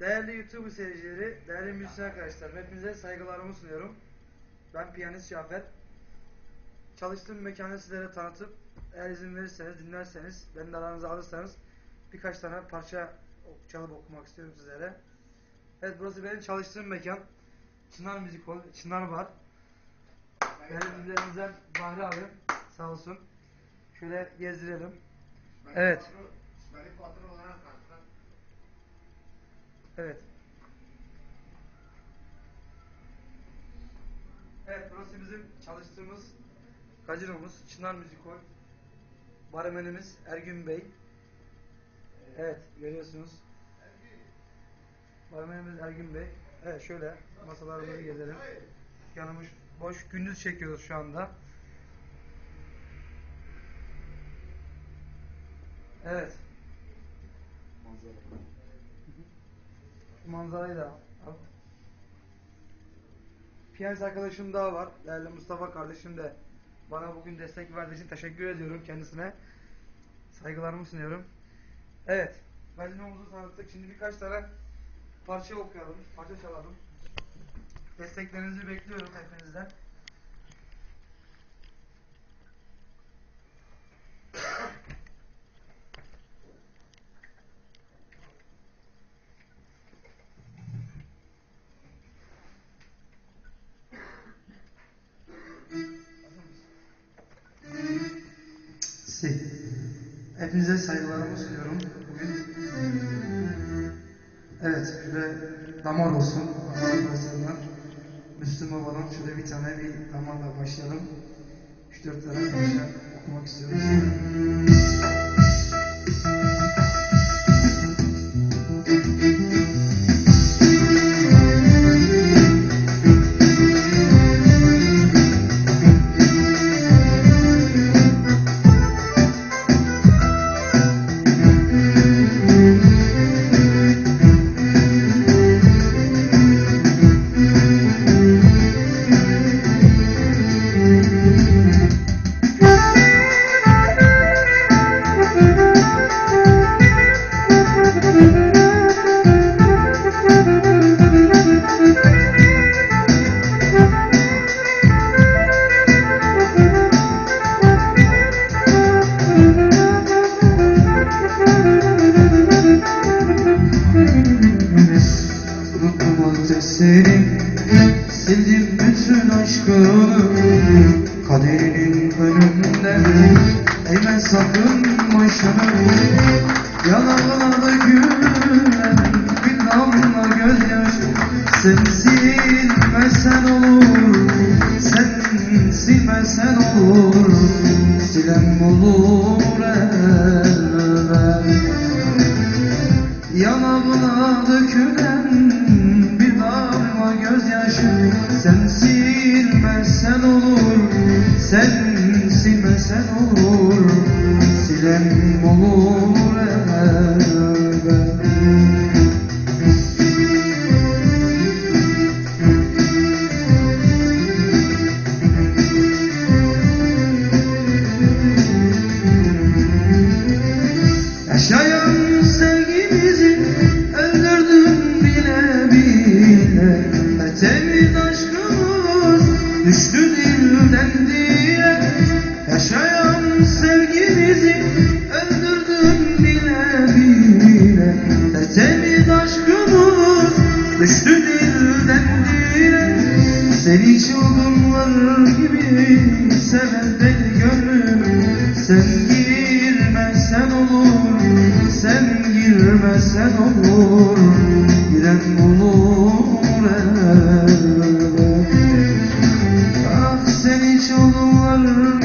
Değerli YouTube seyircileri, değerli müzisyen arkadaşlar, hepinize saygılarımı sunuyorum. Ben piyanist Şafet. Çalıştığım mekanı sizlere tanıtıp, eğer izin verirseniz, dinlerseniz, beni de aranıza alırsanız birkaç tane parça çalıp okumak istiyorum sizlere. Evet, burası benim çalıştığım mekan. Çınar Müzik Hall, Çınar var. Değerli dinlerimizden Bahri abi, sağ olsun. Şöyle gezdirelim. Evet. Evet. Evet burası bizim çalıştığımız gazinomuz Çınar Müzik Hall. Barmenimiz Ergün Bey. Evet görüyorsunuz. Barmenimiz Ergün Bey. Evet şöyle masalarımızı gezelim. Yanımız boş. Gündüz çekiyoruz şu anda. Evet. Şu manzarayı da al. Piyanist arkadaşım daha var. Değerli Mustafa kardeşim de bana bugün destek verdiği için teşekkür ediyorum kendisine. Saygılarımı sunuyorum. Evet. Gazinomuzu tanıttık. Şimdi birkaç tane parça okuyalım. Parça çalalım. Desteklerinizi bekliyorum hepinizden. Si. Hepinize saygılarımı sunuyorum bugün. Evet, şöyle damar olsun. Damar başlarından. Müslüm Baba'dan şöyle bir tane bir damarla başlayalım. 3-4 tane parça okumak istiyoruz. Seni. Sildim bütün aşkını. Kaderinin önünde Eğme sakın başını. Yanağına gülen Bir damla gözyaşı. Sen silmesen olur Sen silmesen olur. Silen olur elbet. Yanağına dökülen more. Seni çılgınlar gibi seven deli gönlüm. Sen girmesen olur, sen girmesen olur. Giren bulur elbet Ah seni çılgınlar